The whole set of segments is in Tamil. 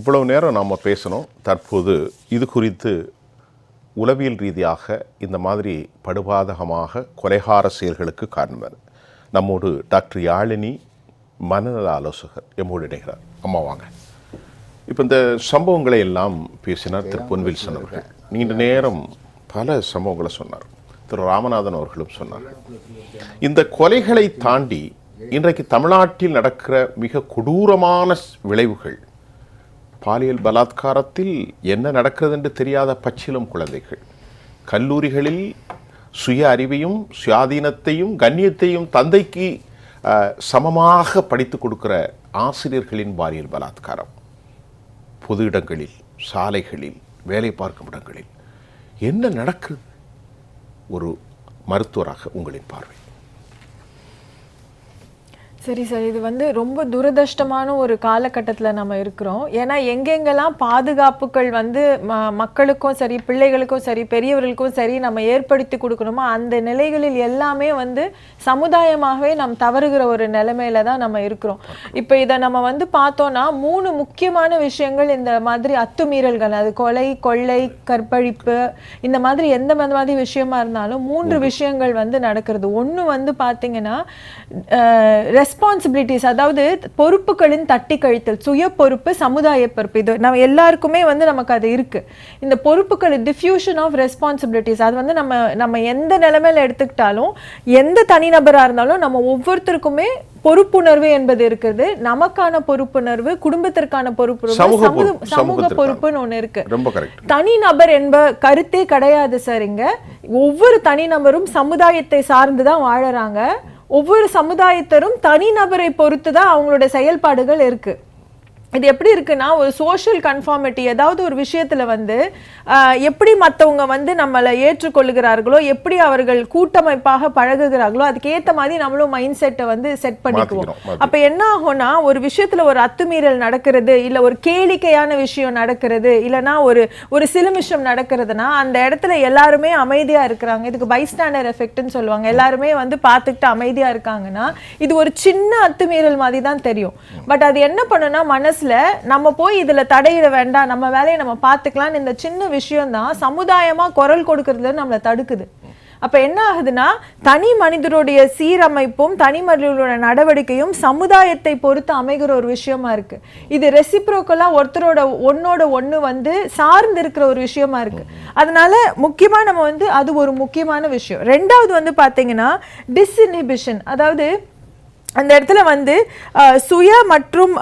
இவ்வளவு நேரம் நாம் பேசணும். தற்போது இது குறித்து உளவியல் ரீதியாக இந்த மாதிரி படுபாதகமாக கொலைகார செயல்களுக்கு காரணம் நம்மோடு டாக்டர் யாழினி மனநல ஆலோசகர் எம்மோடு இணைகிறார். அம்மா வாங்க. இப்போ இந்த சம்பவங்களை எல்லாம் பேசினார் திரு பொன்வில்சன் அவர்கள். நீண்ட நேரம் பல சம்பவங்களை சொன்னார். திரு ராமநாதன் அவர்களும் சொன்னார். இந்த கொலைகளை தாண்டி இன்றைக்கு தமிழ்நாட்டில் நடக்கிற மிக கொடூரமான விளைவுகள் பாலியல் பலாத்காரத்தில் என்ன நடக்கிறது என்று தெரியாத பச்சிலும் குழந்தைகள். கல்லூரிகளில் சுய அறிவையும் சுயாதீனத்தையும் கண்ணியத்தையும் தந்தைக்கு சமமாக படித்து கொடுக்கிற ஆசிரியர்களின் பாலியல் பலாத்காரம். பொது இடங்களில் சாலைகளில் வேலை பார்க்கும் இடங்களில் என்ன நடக்குது ஒரு மருத்துவராக உங்களின் பார்வை. சரி சார். இது வந்து ரொம்ப துரதிர்ஷ்டமான ஒரு காலகட்டத்தில் நம்ம இருக்கிறோம். ஏன்னா எங்கெங்கெல்லாம் பாதுகாப்புகள் வந்து ம மக்களுக்கும் சரி பிள்ளைகளுக்கும் சரி பெரியவர்களுக்கும் சரி நம்ம ஏற்படுத்தி கொடுக்கணுமோ அந்த நிலைகளில் எல்லாமே வந்து சமுதாயமாகவே நாம் தவறுகிற ஒரு நிலைமையில தான் நம்ம இருக்கிறோம். இப்போ இதை நம்ம வந்து பார்த்தோம்னா மூணு முக்கியமான விஷயங்கள் இந்த மாதிரி அத்துமீறல்கள் அது கொலை கொள்ளை கற்பழிப்பு இந்த மாதிரி எந்த மாதிரி விஷயமா இருந்தாலும் மூன்று விஷயங்கள் வந்து நடக்கிறது. ஒன்று வந்து பார்த்தீங்கன்னா ரெஸ்பான்சிபிலிட்டிஸ் அதாவது பொறுப்புகளின் தட்டி கழித்தல் சுய பொறுப்பு சமுதாய பொறுப்பு இது நம்ம எல்லாருக்குமே வந்து நமக்கு அது இருக்கு. இந்த பொறுப்புகள் டிஃப்யூஷன் ஆஃப் ரெஸ்பான்சிபிலிட்டிஸ் அது வந்து நம்ம நம்ம எந்த நிலைமையில எடுத்துக்கிட்டாலும் எந்த தனிநபரா இருந்தாலும் நம்ம ஒவ்வொருத்தருக்குமே பொறுப்புணர்வு என்பது இருக்குது. நமக்கான பொறுப்புணர்வு குடும்பத்திற்கான பொறுப்புணர்வு சமூக. பொறுப்புன்னு ஒண்ணு இருக்கு. தனிநபர் என்ப கருத்தே கிடையாது சார் இங்க. ஒவ்வொரு தனிநபரும் சமுதாயத்தை சார்ந்து தான் வாழறாங்க. ஒவ்வொரு சமுதாயத்தரும் தனிநபரை பொறுத்து தான் அவங்களோட செயல்பாடுகள் இருக்குது இது எப்படி இருக்குன்னா ஒரு சோஷியல் கன்ஃபார்மிட்டி ஏதாவது ஒரு விஷயத்துல வந்து எப்படி மத்தவங்க வந்து நம்மளை ஏற்றுக்கொள்ளுகிறார்களோ எப்படி அவர்கள் கூட்டமைப்பாக பழகுகிறார்களோ அதுக்கு ஏத்த மாதிரி நம்மளும் மைண்ட் செட்டை வந்து செட் பண்ணிக்குவோம். அப்ப என்ன ஆகும்னா ஒரு விஷயத்துல ஒரு அத்துமீறல் நடக்கிறது இல்ல ஒரு கேளிக்கையான விஷயம் நடக்கிறது இல்லனா ஒரு ஒரு சிலுமிஷம் நடக்கிறதுனா அந்த இடத்துல எல்லாருமே அமைதியா இருக்கிறாங்க. இதுக்கு பைஸ்டாண்டர் எஃபெக்ட்னு சொல்லுவாங்க. எல்லாருமே வந்து பார்த்துக்கிட்டு அமைதியா இருக்காங்கன்னா இது ஒரு சின்ன அத்துமீறல் மாதிரி தான் தெரியும் பட் அது என்ன பண்ணுனா மனசில் நம்ம போய் இதுல தடையிட வேண்டாம் நம்ம வேலையை நம்ம பார்த்துக்கலான்னு இந்த சின்ன விஷயம் தான் சமுதாயமா குரல் கொடுக்கறதுல நம்மளை தடுக்குது. அப்ப என்ன ஆகுதுன்னா தனி மனிதருடைய சீரமைப்பும் தனி மனிதர்களோட நடவடிக்கையும் சமுதாயத்தை பொறுத்து அமைகிற ஒரு விஷயமா இருக்கு. இது ரெசிப்ரோக்கெல்லாம் ஒருத்தரோட ஒன்னோட ஒன்று வந்து சார்ந்து இருக்கிற ஒரு விஷயமா இருக்கு. அதனால முக்கியமா நம்ம வந்து அது ஒரு முக்கியமான விஷயம். ரெண்டாவது வந்து பார்த்தீங்கன்னா டிஸ்இன்ஹிபிஷன் அதாவது அந்த இடத்துல வந்து சுய மற்றும்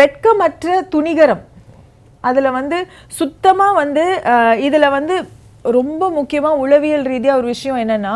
வெட்கமற்ற துணிகரம். அதில் வந்து சுத்தமாக வந்து இதில் வந்து ரொம்ப முக்கியமாக உளவியல் ரீதியாக ஒரு விஷயம் என்னன்னா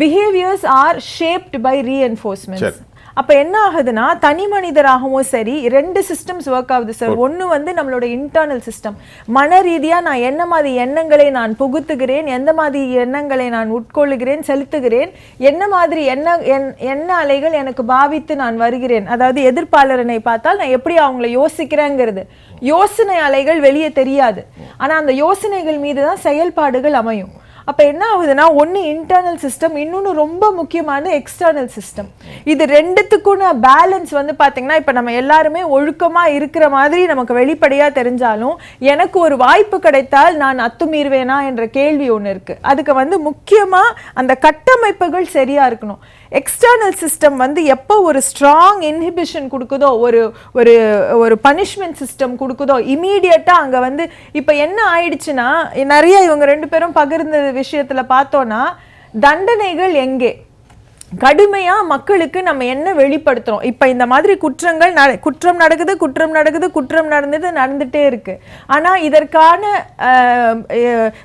behaviours are shaped by reinforcements அப்ப என்ன ஆகுதுன்னா தனி மனிதராகவும் சரி ரெண்டு சிஸ்டம்ஸ் ஒர்க் ஆகுது சார் ஒன்னு வந்து நம்மளோட இன்டர்னல் சிஸ்டம் மன ரீதியா நான் என்ன மாதிரி எண்ணங்களை நான் புகுத்துகிறேன் எந்த மாதிரி எண்ணங்களை நான் உட்கொள்ளுகிறேன் செலுத்துகிறேன் என்ன மாதிரி எண்ண எண்- எண்ண அலைகள் எனக்கு பாவித்து நான் வருகிறேன். அதாவது எதிர்ப்பாளரனை பார்த்தால் நான் எப்படி அவங்கள யோசிக்கிறேங்கிறது. யோசனை அலைகள் வெளியே தெரியாது. ஆனா அந்த யோசனைகள் மீது தான் செயல்பாடுகள் அமையும். அப்போ என்ன ஆகுதுன்னா ஒன்று இன்டர்னல் சிஸ்டம் இன்னொன்று ரொம்ப முக்கியமான எக்ஸ்டர்னல் சிஸ்டம் இது ரெண்டுத்துக்குன பேலன்ஸ் வந்து பார்த்தீங்கன்னா இப்போ நம்ம எல்லாருமே ஒழுக்கமாக இருக்கிற மாதிரி நமக்கு வெளிப்படையாக தெரிஞ்சாலும் எனக்கு ஒரு வாய்ப்பு கிடைத்தால் நான் அத்துமீறுவேனா என்ற கேள்வி ஒன்று இருக்குது அதுக்கு வந்து முக்கியமாக அந்த கட்டமைப்புகள் சரியாக இருக்கணும். எக்ஸ்டர்னல் சிஸ்டம் வந்து எப்போ ஒரு ஸ்ட்ராங் இன்ஹிபிஷன் கொடுக்குதோ ஒரு ஒரு ஒரு பனிஷ்மெண்ட் சிஸ்டம் கொடுக்குதோ இமீடியட்டாக அங்கே வந்து இப்போ என்ன ஆயிடுச்சுன்னா நிறைய இவங்க ரெண்டு பேரும் பகிர்ந்த விஷயத்தில் பார்த்தோன்னா தண்டனைகள் எங்கே? கடுமையாக மக்களுக்கு நம்ம என்ன வெளிப்படுத்துகிறோம் இப்போ இந்த மாதிரி குற்றங்கள் நட- குற்றம் நடக்குது குற்றம் நடக்குது குற்றம் நடந்தது நடந்துகிட்டே இருக்குது ஆனால் இதற்கான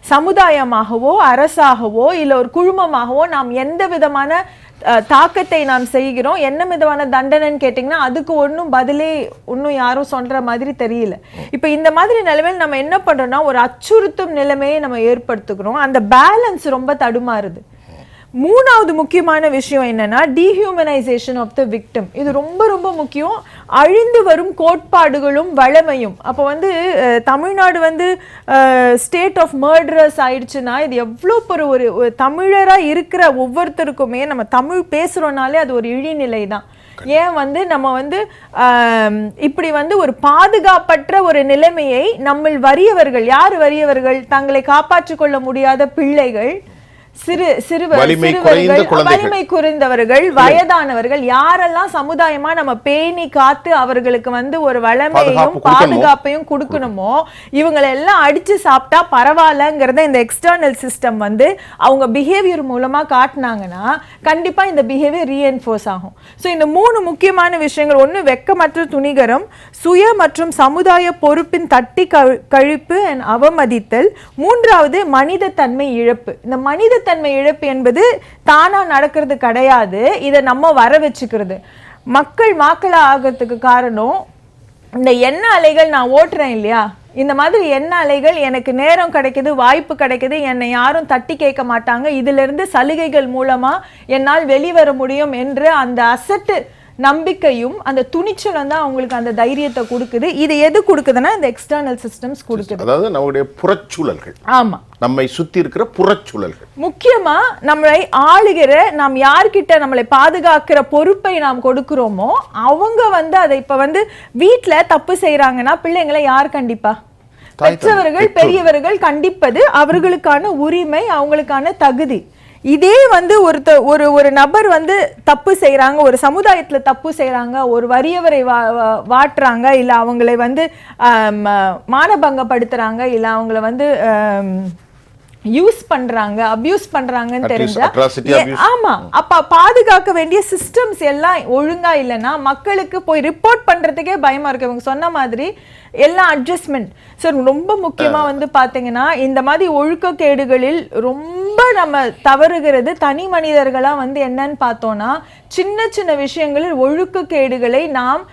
சமுதாயமாகவோ அரசாகவோ இல்லை ஒரு குழுமமாகவோ நாம் எந்த விதமான தாக்கத்தை நாம் செய்கிறோம்? என்ன விதமான தண்டனைன்னு கேட்டிங்கன்னா அதுக்கு ஒன்றும் பதிலே இன்னும் யாரும் சொல்கிற மாதிரி தெரியல. இப்போ இந்த மாதிரி நிலைமையில் நம்ம என்ன பண்ணுறோன்னா ஒரு அச்சுறுத்தும் நிலைமையை நம்ம ஏற்படுத்துகிறோம். அந்த பேலன்ஸ் ரொம்ப தடுமாறுது. மூணாவது முக்கியமான விஷயம் என்னன்னா டீஹியூமனைசேஷன் ஆஃப் த விக்டிம் இது ரொம்ப ரொம்ப முக்கியம். அழிந்து வரும் கோட்பாடுகளும் வளமையும். அப்போ வந்து தமிழ்நாடு வந்து ஸ்டேட் ஆஃப் மர்டரஸ் ஆயிடுச்சுன்னா இது எவ்வளோ பெரிய ஒரு ஒரு தமிழரா இருக்கிற ஒவ்வொருத்தருக்குமே நம்ம தமிழ் பேசுறோம்னாலே அது ஒரு இழிநிலை தான் ஏன் வந்து நம்ம வந்து இப்படி வந்து ஒரு பாதுகாப்பற்ற ஒரு நிலைமையை நம்மில் வறியவர்கள் யார் வறியவர்கள்? தங்களை காப்பாற்றிக் கொள்ள முடியாத பிள்ளைகள் சிறு சிறுவர் வலிமை குறைந்தவர்கள் வயதானவர்கள் யாரெல்லாம் சமுதாயமா நம்ம பேணி காத்து அவர்களுக்கு வந்து ஒரு கொடுக்கணுமோ? பாதுகாப்பையும் கொடுக்கணுமோ? இவங்களை எல்லாம் அடிச்சு சாப்பிட்டா பரவாயில்லங்கிறத இந்த எக்ஸ்டர்னல் சிஸ்டம் வந்து அவங்க பிஹேவியர் மூலமா காட்டினாங்கன்னா கண்டிப்பா இந்த பிஹேவியர் ரீஎன்ஃபோர்ஸ் ஆகும். ஸோ இந்த மூணு முக்கியமான விஷயங்கள் ஒண்ணு வெக்கமற்ற துணிகரம் சுய மற்றும் சமுதாய பொறுப்பின் தட்டி கழிப்பு அண்ட் அவமதித்தல். மூன்றாவது மனித தன்மை இழப்பு. இந்த மனித தன்மை இழப்பு என்பது தானா நடக்கிறது கிடையாது. இதை நம்ம வர வச்சுக்கிறது. மக்கள் மாக்களா ஆகிறதுக்கு காரணம் இந்த எண்ண அலைகள் நான் ஓட்டுறேன் இல்லையா? இந்த மாதிரி எண்ண அலைகள் எனக்கு நேரம் கிடைக்குது வாய்ப்பு கிடைக்குது என்னை யாரும் தட்டி கேட்க மாட்டாங்க. இதுலருந்து சலுகைகள் மூலமாக என்னால் வெளிவர முடியும் என்று அந்த அசட்டு நம்பிக்கையும் அந்த துணிச்சலும் தான் அவங்களுக்கு அந்த தைரியத்தை கொடுக்குது. இது எது கொடுக்குதுன்னா இந்த எக்ஸ்டர்னல் சிஸ்டம்ஸ் கொடுக்குது. அதாவது நம்முடைய புறச்சூழல்கள். ஆமா. நம்மை சுத்தி இருக்கிற புறச்சூழல்கள். முக்கியமா நம்மளை ஆளுகிற நாம் யார்கிட்ட நம்மளை பாதுகாக்கிற பொறுப்பை நாம் கொடுக்கிறோமோ அவங்க வந்து அதை இப்ப வந்து வீட்ல தப்பு செய்றாங்கன்னா பிள்ளைங்களை யார் கண்டிப்பா? பெற்றவர்கள் பெரியவர்கள் கண்டிப்பது அவர்களுக்கான உரிமை அவங்களுக்கான தகுதி. இதே வந்து ஒருத்த ஒரு ஒரு நபர் வந்து தப்பு செய்கிறாங்க ஒரு சமுதாயத்தில் தப்பு செய்கிறாங்க ஒரு வறியவரை வா வா- வாட்டுறாங்க இல்லை அவங்களை வந்து மானபங்கப்படுத்துகிறாங்க இல்லை அவங்கள வந்து யூஸ் பண்றாங்க அபியூஸ் பண்றாங்கன்னு தெரிஞ்சா. ஆமா. அப்ப பாதுகாக்க வேண்டிய சிஸ்டம்ஸ் எல்லாம் ஒழுங்கா இல்லைன்னா மக்களுக்கு போய் ரிப்போர்ட் பண்றதுக்கே பயமா இருக்கு. இவங்க சொன்ன மாதிரி எல்லாம் அட்ஜஸ்ட்மெண்ட் சார் ரொம்ப முக்கியமா வந்து பாத்தீங்கன்னா இந்த மாதிரி ஒழுக்கக்கேடுகளில் ரொம்ப நம்ம தவறுகிறது தனி மனிதர்களா வந்து என்னன்னு பார்த்தோம்னா சின்ன சின்ன விஷயங்களில் ஒழுக்கக்கேடுகளை நாம்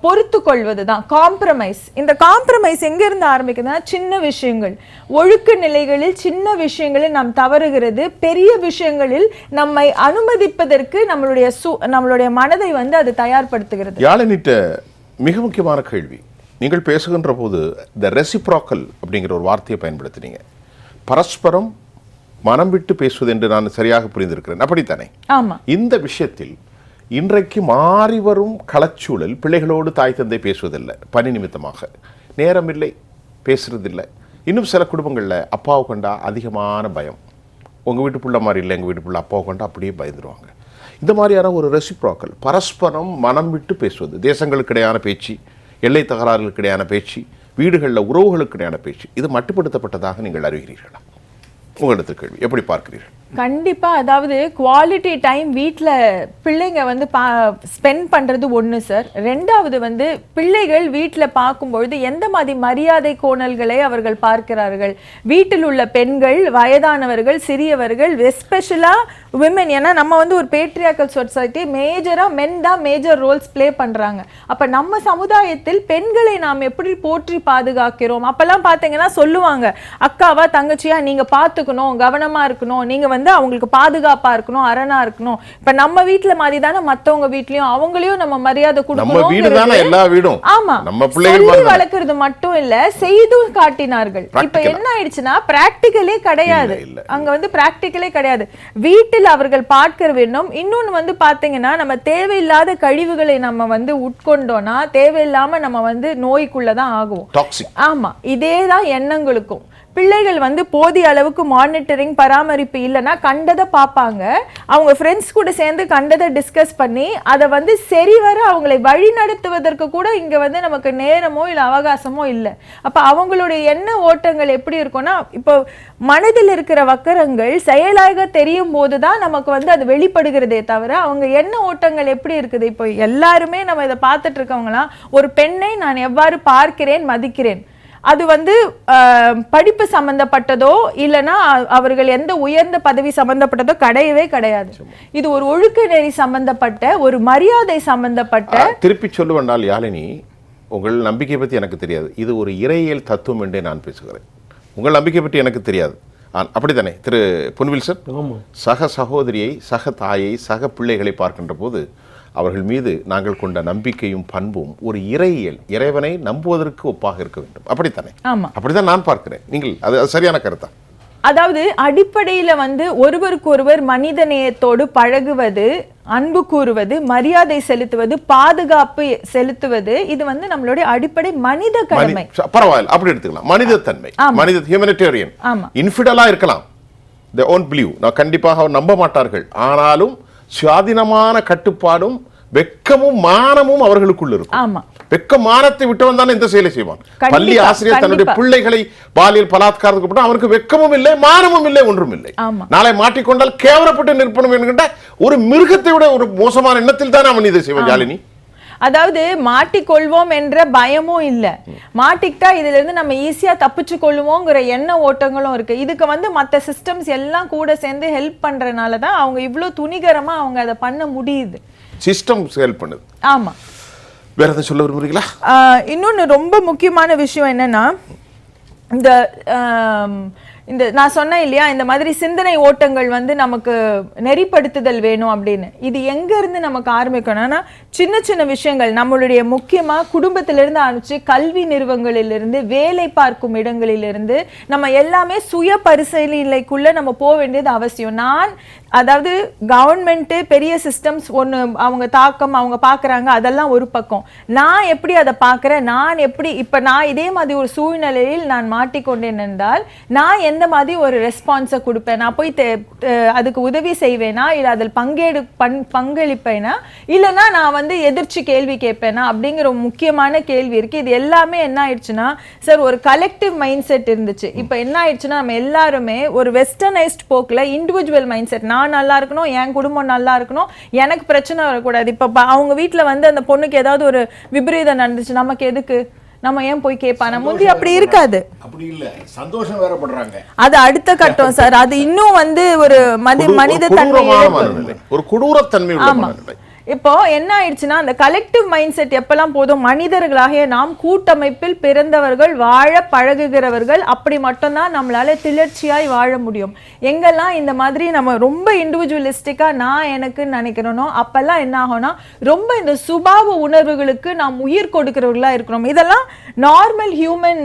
பொறுத்து கொள்வதுதான் காம்ப்ரமைஸ் இந்த காம்ப்ரமைஸ் எங்க இருந்து ஆரம்பிக்குதுன்னா சின்ன விஷயங்கள். ஒழுக்க நிலைகளில் சின்ன விஷயங்களில் நாம் தவறுகிறது. பெரிய விஷயங்களில் நம்மை அனுமதிப்பதற்கு நம்மளுடைய சு நம்மளுடைய மனதை வந்து அது தயார்படுத்துகிறது. யாழனிட்ட மிக முக்கியமான கேள்வி. நீங்கள் பேசுகின்ற போது இந்த ரெசிப்ராக்கல் அப்படிங்கிற ஒரு வார்த்தையை பயன்படுத்தினீங்க. பரஸ்பரம் மனம் விட்டு பேசுவது என்று நான் சரியாக புரிந்திருக்கிறேன். அப்படித்தானே? ஆமா. இந்த விஷயத்தில் இன்றைக்கு மாறி வரும் களச்சூழல் பிள்ளைகளோடு தாய் தந்தை பேசுவதில்லை பணி நிமித்தமாக. நேரம் இல்லை பேசுறதில்லை. இன்னும் சில குடும்பங்களில் அப்பாவை கொண்டா அதிகமான பயம். உங்கள் வீட்டு புள்ள மாதிரி இல்லை எங்கள் வீட்டு புள்ள அப்பாவை கொண்டா அப்படியே பயந்துருவாங்க. இந்த மாதிரியான ஒரு ரெசிப்ராக்கல் பரஸ்பரம் மனம் விட்டு பேசுவது தேசங்களுக்கிடையான பேச்சு எல்லை தகராறுகளுக்கிடையான பேச்சு வீடுகளில் உறவுகளுக்கிடையான பேச்சு இது மட்டுப்படுத்தப்பட்டதாக நீங்கள் அறிகிறீர்களா? உங்களிடத்தில் கேள்வி எப்படி பார்க்கிறீர்கள்? கண்டிப்பாக அதாவது குவாலிட்டி டைம் வீட்டில் பிள்ளைங்க வந்து பா ஸ்பெண்ட் பண்ணுறது ஒன்று சார் ரெண்டாவது வந்து பிள்ளைகள் வீட்டில் பார்க்கும்பொழுது எந்த மாதிரி மரியாதை கோணல்களை அவர்கள் பார்க்கிறார்கள்? வீட்டில் உள்ள பெண்கள் வயதானவர்கள் சிறியவர்கள் எஸ்பெஷலாக விமன் ஏன்னா நம்ம வந்து ஒரு பேட்ரியாக்கல் சொசைட்டி மேஜராக மென் தான் மேஜர் ரோல்ஸ் ப்ளே பண்ணுறாங்க அப்போ நம்ம சமுதாயத்தில் பெண்களை நாம் எப்படி போற்றி பாதுகாக்கிறோம்? அப்போல்லாம் பார்த்தீங்கன்னா சொல்லுவாங்க அக்காவா தங்கச்சியா நீங்கள் பார்த்துக்கணும் கவனமாக இருக்கணும் நீங்கள் வந்து அவங்களுக்கு பாதுகாப்பா இருக்கணும் அரணா இருக்கணும். இப்ப நம்ம வீட்ல மாதிரி தானே மத்தவங்க வீட்லயும் அவங்களையும் நம்ம மரியாதை நம்ம வீடு தானே கொடுக்கணும் எல்லா வீடும். ஆமா. நம்ம பிள்ளைகள். வளர்க்கறது மட்டும் இல்ல செய்தும் காட்டினார்கள். இப்ப. என்ன ஆயிடுச்சுன்னா பிராக்டிக்கலே கிடையாது. அங்க வந்து பிராக்டிக்கலே கிடையாது. வீட்டில் அவர்கள் பார்க்க வேண்டும். இன்னொன்னு வந்து பாத்தீங்கன்னா நம்ம தேவையில்லாத கழிவுகளை நம்ம வந்து உட்கொண்டோம்னா தேவையில்லாம நம்ம வந்து நோய்க்குள்ளதான் ஆகுவோம். டாக்ஸிக் ஆமா. இதே தான் எண்ணங்களுக்கும். பிள்ளைகள் வந்து போதிய அளவுக்கு மானிட்டரிங் பராமரிப்பு இல்லைன்னா கண்டதை பார்ப்பாங்க. அவங்க ஃப்ரெண்ட்ஸ் கூட சேர்ந்து கண்டதை டிஸ்கஸ் பண்ணி அதை வந்து சரிவர அவங்களை வழி நடத்துவதற்கு கூட இங்கே வந்து நமக்கு நேரமோ இல்லை அவகாசமோ இல்லை. அப்போ அவங்களுடைய எண்ண ஓட்டங்கள் எப்படி இருக்கும்னா இப்போ மனதில் இருக்கிற வக்கரங்கள் செயலாக தெரியும் போது தான் நமக்கு வந்து அது வெளிப்படுகிறதே தவிர அவங்க எண்ண ஓட்டங்கள் எப்படி இருக்குது? இப்போ எல்லாருமே நம்ம இதை பார்த்துட்டு இருக்கவங்களாம் ஒரு பெண்ணை நான் எவ்வாறு பார்க்கிறேன் மதிக்கிறேன்? அது வந்து படிப்பு சம்பந்தப்பட்டதோ இல்லைன்னா அ- அவர்கள் எந்த உயர்ந்த பதவி சம்பந்தப்பட்டதோ கிடையவே கிடையாது. இது ஒரு ஒழுக்க நெறி சம்பந்தப்பட்ட ஒரு மரியாதை சம்பந்தப்பட்ட திருப்பி சொல்லுவென்றால் யாழினி உங்கள் நம்பிக்கை பற்றி எனக்கு தெரியாது. இது ஒரு இறையியல் தத்துவம் என்றே நான் பேசுகிறேன். உங்கள் நம்பிக்கை பற்றி எனக்கு தெரியாது. அப்படித்தானே? திரு. பொன்வில் சார் சக சகோதரியை சக தாயை சக பிள்ளைகளை பார்க்கின்ற போது அவர்கள் மீது நாங்கள் கொண்ட நம்பிக்கையும் பண்பும் ஒரு இறையியல். இறைவனை நம்புவதற்கு ஒப்பாக இருக்க வேண்டும். அப்படித்தானே? ஆமா. அப்படிதான் நான் பார்க்கிறேன். நீங்கள் அது சரியான கருத்தா? அதாவது அடிப்படையில வந்து ஒருவருக்கு ஒருவர் மனித நேயத்தோடு பழகுவது அன்பு கூறுவது மரியாதை செலுத்துவது பாதுகாப்பு செலுத்துவது இது வந்து நம்மளுடைய அடிப்படை மனித கடமை. பரவாயில்ல. அப்படி எடுத்துக்கலாம். மனித ஹியூமனிடேரியன் ஆமா. இன்ஃபிடலா இருக்கலாம். த ஓன் பிலீவ் நான் கண்டிப்பாக நம்ப மாட்டார்கள். ஆனாலும் சுயாதீனமான கட்டுப்பாடும் வெக்கமும் மானமும் அவர்களுக்குள் இருக்கும். ஆமா. வெக்க மானத்தை விட்டவன் தானே இந்த செயலை செய்வான். பள்ளி ஆசிரியர் தன்னுடைய. பிள்ளைகளை பாலியல் பலாத்காரத்துக்கு போட்டா அவனுக்கு வெக்கமும் இல்லை மானமும் இல்லை ஒன்றும் இல்லை. நாளை மாட்டிக்கொண்டால் கேவலப்பட்டு நிற்பனும் என்கின்ற ஒரு மிருகத்தை விட ஒரு மோசமான எண்ணத்தில் தான் அவன் இதை செய்வான் ஜாலினி. அதாவது மாட்டிக்கொள்வோம் என்ற பயமும் இல்ல. மாட்டிக்கிட்டா இதுல இருந்து நம்ம ஈஸியா தப்பிச்சு கொள்ளுவோங்கிற எண்ண ஓட்டங்களும் இருக்கு. இதுக்கு வந்து மத்த சிஸ்டம்ஸ் எல்லாம் கூட சேர்ந்து ஹெல்ப் பண்றனால தான் அவங்க இவ்ளோ துணிகரமா அவங்க அதை பண்ண முடியுது. சிஸ்டம் ஹெல்ப் பண்ணுது. ஆமா. வேற எதுவும் சொல்ல விரும்புறீங்களா? ஆஹ் இன்னொன்னு ரொம்ப முக்கியமான விஷயம் என்னன்னா இந்த இந்த நான் சொன்னேன் இல்லையா இந்த மாதிரி சிந்தனை ஓட்டங்கள் வந்து நமக்கு நெறிப்படுத்துதல் வேணும் அப்படின்னு. இது எங்கேருந்து நமக்கு ஆரம்பிக்கணும்னா சின்ன சின்ன விஷயங்கள் நம்மளுடைய முக்கியமாக குடும்பத்திலிருந்து ஆரம்பித்து கல்வி நிறுவனங்களிலிருந்து வேலை பார்க்கும் இடங்களிலிருந்து நம்ம எல்லாமே சுய பரிசீலனைக்குள்ளே நம்ம போக வேண்டியது அவசியம். நான் அதாவது கவர்மெண்ட்டு பெரிய சிஸ்டம்ஸ் ஒன்று அவங்க தாக்கம் அவங்க பார்க்குறாங்க அதெல்லாம் ஒரு பக்கம். நான் எப்படி அதை பார்க்குறேன் நான் எப்படி இப்போ நான் இதே மாதிரி ஒரு சூழ்நிலையில் நான் மாட்டிக்கொண்டேன் என்றால் நான் எந்த மாதிரி ஒரு ரெஸ்பான்ஸை கொடுப்பேன்? நான் போய் அதுக்கு உதவி செய்வேனா? இல்லை அதில் பங்கேடு பண் பங்களிப்பேனா? இல்லைன்னா நான் வந்து எதிர்ச்சி கேள்வி கேட்பேனா? அப்படிங்கிற ஒரு முக்கியமான கேள்வி இருக்கு. இது எல்லாமே என்ன ஆயிடுச்சுன்னா சார் ஒரு கலெக்டிவ் மைண்ட் செட் இருந்துச்சு இப்போ என்ன ஆயிடுச்சுன்னா நம்ம எல்லாருமே ஒரு வெஸ்டர்னைஸ்ட் போக்கில் இண்டிவிஜுவல் மைண்ட் செட் நான் நல்லா இருக்கணும் என் குடும்பம் நல்லா இருக்கணும் எனக்கு பிரச்சனை வரக்கூடாது. இப்போ அவங்க வீட்டில் வந்து அந்த பொண்ணுக்கு ஏதாவது ஒரு விபரீதம் நடந்துச்சு நமக்கு எதுக்கு? நம்ம ஏன் போய் கேட்பான முந்தி அப்படி இருக்காது. அப்படி இல்ல. சந்தோஷம் வேறப்படுறாங்க. அது அடுத்த கட்டம் சார். அது இன்னும் வந்து ஒரு மனித தன்மை மனநிலை. ஒரு கொடூரத்தன்மை உள்ள மனநிலை. இப்போ என்ன ஆயிடுச்சுன்னா அந்த கலெக்டிவ் மைண்ட் செட் எப்பெல்லாம் போதும் மனிதர்களாகிய நாம் கூட்டமைப்பில் பிறந்தவர்கள் வாழ பழகுகிறவர்கள் அப்படி மட்டும்தான் நம்மளால திளர்ச்சியாய் வாழ முடியும். எங்கெல்லாம் இந்த மாதிரி நம்ம ரொம்ப இண்டிவிஜுவலிஸ்டிக்கா நான் எனக்கு நினைக்கிறனோ அப்பெல்லாம் என்ன ஆகும்னா ரொம்ப இந்த சுபாவ உணர்வுகளுக்கு நாம் உயிர் கொடுக்கிறவர்களா இருக்கிறோம். இதெல்லாம் நார்மல் ஹியூமன்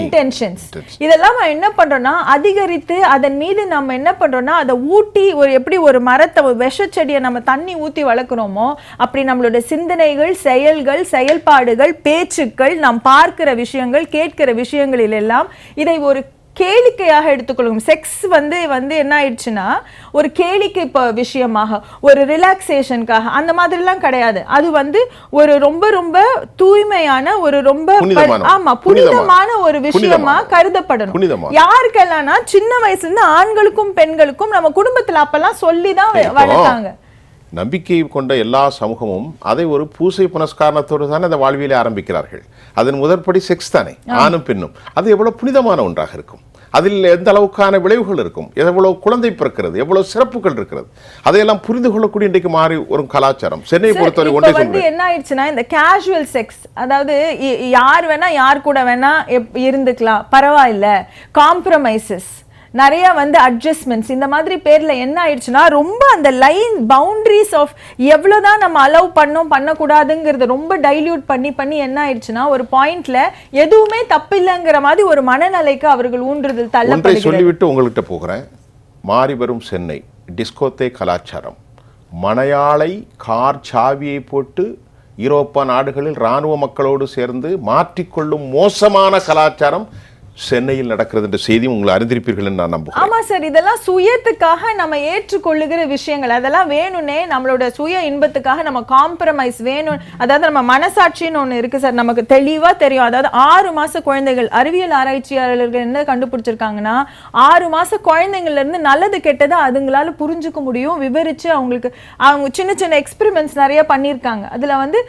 இன்டென்ஷன்ஸ் இதெல்லாம் என்ன பண்றோம்னா அதிகரித்து அதன் மீது நம்ம என்ன பண்றோம்னா அதை ஊட்டி ஒரு எப்படி ஒரு மரத்தை ஒரு விஷச்செடியை நம்ம தண்ணி ஊத்தி வளர்க்குறோமோ அப்படி நம்மளோட சிந்தனைகள் செயல்கள் செயல்பாடுகள் பேச்சுக்கள் நாம் பார்க்கிற விஷயங்கள் கேட்கிற விஷயங்களில் எல்லாம் இதை ஒரு கேளிக்கையாக எடுத்துக்கொள்ளும். செக்ஸ் வந்து வந்து என்ன ஆயிடுச்சுன்னா ஒரு கேளிக்கை இப்போ விஷயமாக ஒரு ரிலாக்ஸேஷனுக்காக அந்த மாதிரிலாம் கிடையாது. அது வந்து ஒரு ரொம்ப ரொம்ப தூய்மையான ஒரு ரொம்ப ஆமா புனிதமான- ஒரு விஷயமா கருதப்படணும். யாருக்கெல்லாம்னா சின்ன வயசுல இருந்து ஆண்களுக்கும் பெண்களுக்கும் நம்ம குடும்பத்துல அப்பெல்லாம் சொல்லிதான் வ- இப்போ வளர்த்தாங்க. நம்பிக்கை கொண்ட எல்லா சமூகமும் அதை ஒரு பூசை புனஸ்காரணத்தோடு தானே அந்த வாழ்வியலை ஆரம்பிக்கிறார்கள். அதன் முதற்படி செக்ஸ் தானே ஆணும் பெண்ணும். அது எவ்வளவு புனிதமான ஒன்றாக இருக்கும். அதில் எந்த அளவுக்கான விளைவுகள் இருக்கும்? எவ்வளவு குழந்தை பிறக்கிறது? எவ்வளவு சிறப்புகள் இருக்கிறது? அதையெல்லாம் புரிந்து கொள்ளக்கூடிய இன்றைக்கு மாறி ஒரு கலாச்சாரம். சென்னையை Sir, பொறுத்தவரை ஒன்றே வந்து என்ன ஆயிடுச்சுன்னா இந்த கேஷுவல் செக்ஸ் அதாவது யார் வேணா யார் கூட வேணா எப்- இருந்துக்கலாம். பரவாயில்ல. காம்ப்ரமைசஸ் நிறைய வந்து அட்ஜஸ்ட்மெண்ட்ஸ் இந்த மாதிரி பேர்ல என்ன ஆயிடுச்சுன்னா ரொம்ப அந்த லைன் பவுண்டரிஸ் ஆஃப் எவ்வளவுதான் நம்ம அலோவ் பண்ணோம் பண்ணக்கூடாதுங்கிறத ரொம்ப டைல்யூட் பண்ணி பண்ணி என்ன ஆயிடுச்சுன்னா ஒரு பாயிண்ட்ல எதுவுமே தப்பில்லைங்கிற மாதிரி ஒரு மனநிலைக்கு அவர்கள் ஊன்றுதல் தள்ளப்படுகிறது. சொல்லிவிட்டு உங்கள்கிட்ட போகிறேன். மாறி வரும் சென்னை டிஸ்கோத்தே கலாச்சாரம். மணயாளை கார் சாவியை போட்டு யூரோப்பா நாடுகளில் இராணுவ மக்களோடு சேர்ந்து மாற்றிக்கொள்ளும் மோசமான கலாச்சாரம் சென்னையில் நடக்கிறது என்ற செய்தி உங்களை அறிந்திருப்பீர்கள் நான் நம்புகிறேன். ஆமா சார் இதெல்லாம் சுயத்துக்காக நம்ம ஏற்றுக்கொள்ளுகிற விஷயங்கள். அதெல்லாம் வேணும்னே நம்மளோட சுய இன்பத்துக்காக நம்ம காம்ப்ரமைஸ் வேணும். அதாவது நம்ம மனசாட்சின்னு ஒண்ணு இருக்கு சார் நமக்கு தெளிவா தெரியும். அதாவது ஆறு மாச குழந்தைகள் அறிவியல் ஆராய்ச்சியாளர்கள் என்ன கண்டுபிடிச்சிருக்காங்கன்னா ஆறு மாச குழந்தைங்கள்ல இருந்து நல்லது கெட்டது அதுங்களால புரிஞ்சுக்க முடியும் விவரிச்சு அவங்களுக்கு அவங்க சின்ன சின்ன எக்ஸ்பெரிமெண்ட்ஸ் நிறைய பண்ணியிருக்காங்க. அதுல வந்து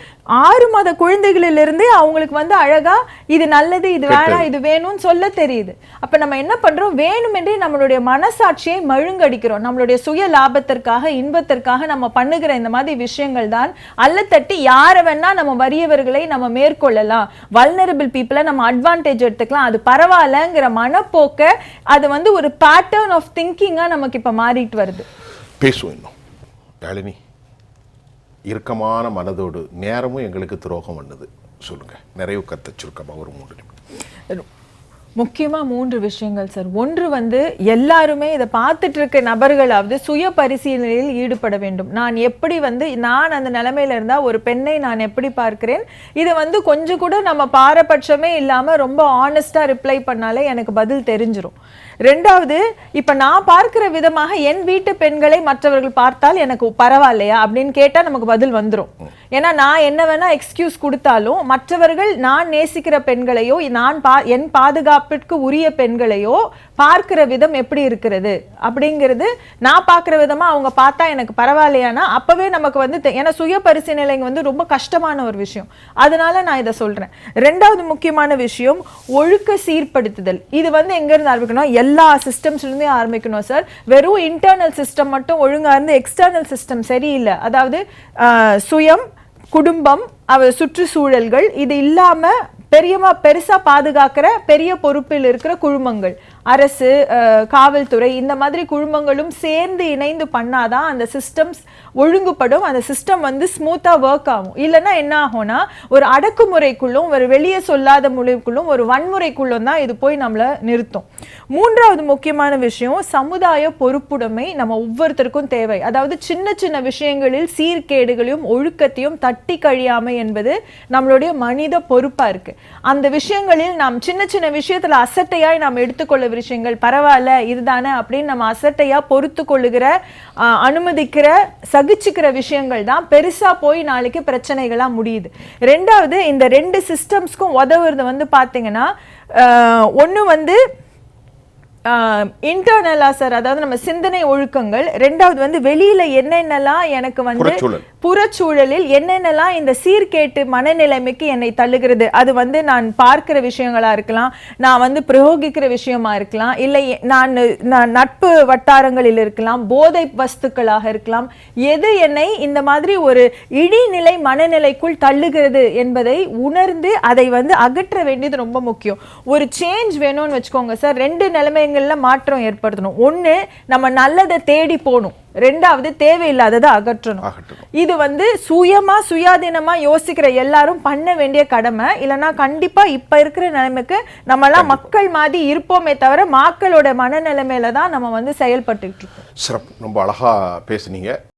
ஆறு மாத குழந்தைகளிலிருந்தே அவங்களுக்கு வந்து அழகா இது நல்லது இது வேணாம் இது வேணும்னு சொல்ல தெரியுது. அப்ப நம்ம என்ன பண்றோம்? வேணுமென்றே நம்மளுடைய மனசாட்சியை மழுங்கடிக்கிறோம். நம்மளுடைய சுய லாபத்திற்காக இன்பத்திற்காக நம்ம பண்ணுகிற இந்த மாதிரி விஷயங்கள் தான் அல்ல தட்டி யாரை வேணா நம்ம வறியவர்களை நம்ம மேற்கொள்ளலாம். வல்னரபிள் பீப்புளை நம்ம அட்வான்டேஜ் எடுத்துக்கலாம். அது பரவாயில்லங்கிற மனப்போக்க அது வந்து ஒரு பேட்டர்ன் ஆஃப் திங்கிங்கா நமக்கு இப்ப மாறிட்டு வருது. பேசுவோம் இன்னும். இறுக்கமான மனதோடு நேரமும் எங்களுக்கு துரோகம் பண்ணுது. சொல்லுங்க. நிறைவு கத்த சுருக்கமாக ஒரு மூன்று நிமிடம். முக்கியமாக மூன்று விஷயங்கள் சார் ஒன்று வந்து எல்லாருமே இதை பார்த்துட்டு இருக்க நபர்களாவது சுய பரிசீலனையில் ஈடுபட வேண்டும். நான் எப்படி வந்து நான் அந்த நிலைமையில இருந்தால் ஒரு பெண்ணை நான் எப்படி பார்க்கிறேன்? இதை வந்து கொஞ்சம் கூட நம்ம பாரபட்சமே இல்லாமல் ரொம்ப ஆனஸ்டாக ரிப்ளை பண்ணாலே எனக்கு பதில் தெரிஞ்சிடும் ரெண்டாவது இப்போ நான் பார்க்கிற விதமாக என் வீட்டு பெண்களை மற்றவர்கள் பார்த்தால் எனக்கு பரவாயில்லையா அப்படின்னு கேட்டால் நமக்கு பதில் வந்துடும் ஏன்னா நான் என்ன வேணால் எக்ஸ்கியூஸ் கொடுத்தாலும் மற்றவர்கள் நான் நேசிக்கிற பெண்களையோ நான் பா என் பாதுகாப்பிற்கு உரிய பெண்களையோ பார்க்கிற விதம் எப்படி இருக்கிறது அப்படிங்கிறது நான் பார்க்குற விதமாக அவங்க பார்த்தா எனக்கு பரவாயில்லையானா அப்போவே நமக்கு வந்து ஏன்னா சுய பரிசீலனைங்க வந்து ரொம்ப கஷ்டமான ஒரு விஷயம். அதனால நான் இதை சொல்கிறேன் ரெண்டாவது முக்கியமான விஷயம் ஒழுக்க சீர்படுத்துதல். இது வந்து எங்கேருந்து ஆரம்பிக்கணும் எல்லா சிஸ்டம்ஸ்லேருந்தே ஆரம்பிக்கணும் சார் வெறும் இன்டர்னல் சிஸ்டம் மட்டும் ஒழுங்காக இருந்து எக்ஸ்டர்னல் சிஸ்டம் சரியில்லை. அதாவது சுயம் குடும்பம் அவ சுற்றுச்சூழல்கள் இது இல்லாம பெரியமா பெருசா பாதுகாக்கிற பெரிய பொறுப்பில் இருக்கிற குழுமங்கள். அரசு காவல்துறை இந்த மாதிரி குழுமங்களும் சேர்ந்து இணைந்து பண்ணாதான் அந்த சிஸ்டம்ஸ் ஒழுங்குபடும். அந்த சிஸ்டம் வந்து ஸ்மூத்தாக ஒர்க் ஆகும். இல்லைன்னா என்ன ஆகும்னா ஒரு அடக்குமுறைக்குள்ளும் ஒரு வெளியே சொல்லாத மொழிக்குள்ளும் ஒரு வன்முறைக்குள்ளும் தான் இது போய் நம்மளை நிறுத்தும். மூன்றாவது முக்கியமான விஷயம் சமுதாய பொறுப்புடைமை நம்ம ஒவ்வொருத்தருக்கும் தேவை. அதாவது சின்ன சின்ன விஷயங்களில் சீர்கேடுகளையும் ஒழுக்கத்தையும் தட்டி கழியாமை என்பது நம்மளுடைய மனித பொறுப்பாக இருக்குது அந்த விஷயங்களில் நாம் சின்ன சின்ன விஷயத்தில் அசட்டையாய் நாம் எடுத்துக்கொள்ள விஷயங்கள் பரவாயில்ல இதுதானே அப்படின்னு நம்ம அசட்டையாக பொறுத்து கொள்ளுகிற அனுமதிக்கிற சகிச்சுக்கிற விஷயங்கள் தான் பெருசா போய் நாளைக்கு பிரச்சனைகளாக முடியுது. ரெண்டாவது இந்த ரெண்டு சிஸ்டம்ஸ்க்கும் உதவுறது வந்து பார்த்தீங்கன்னா ஒன்று வந்து இன்டர்னலா சார் அதாவது நம்ம சிந்தனை ஒழுக்கங்கள் ரெண்டாவது வந்து வெளியில என்னென்னலாம் எனக்கு வந்து புறச்சூழலில் என்னென்னலாம் இந்த சீர்கேட்டு மனநிலைமைக்கு என்னை தள்ளுகிறது? அது வந்து நான் பார்க்கிற விஷயங்களா இருக்கலாம் நான் வந்து பிரயோகிக்கிற விஷயமா இருக்கலாம் இல்லை நான் நான் நட்பு வட்டாரங்களில் இருக்கலாம் போதை வஸ்துக்களாக இருக்கலாம் எது என்னை இந்த மாதிரி ஒரு இடிநிலை மனநிலைக்குள் தள்ளுகிறது என்பதை உணர்ந்து அதை வந்து அகற்ற வேண்டியது ரொம்ப முக்கியம். ஒரு சேஞ்ச் வேணும்னு வச்சுக்கோங்க சார். ரெண்டு நிலைமைகளில் மாற்றம் ஏற்படுத்தணும். ஒன்று நம்ம நல்லதை தேடி போகணும். ரெண்டாவது தேவையில்லாததை அகற்றணும். இது வந்து சுயமா சுயாதீனமா யோசிக்கிற எல்லாரும் பண்ண வேண்டிய கடமை. இல்லைன்னா கண்டிப்பா இப்ப இருக்கிற நிலைமைக்கு நம்ம எல்லாம் மக்கள் மாதிரி இருப்போமே தவிர மக்களோட மனநிலைமையில தான் நம்ம வந்து செயல்பட்டுட்டு இருக்கோம். சிறப்பு. ரொம்ப அழகா பேசுனீங்க.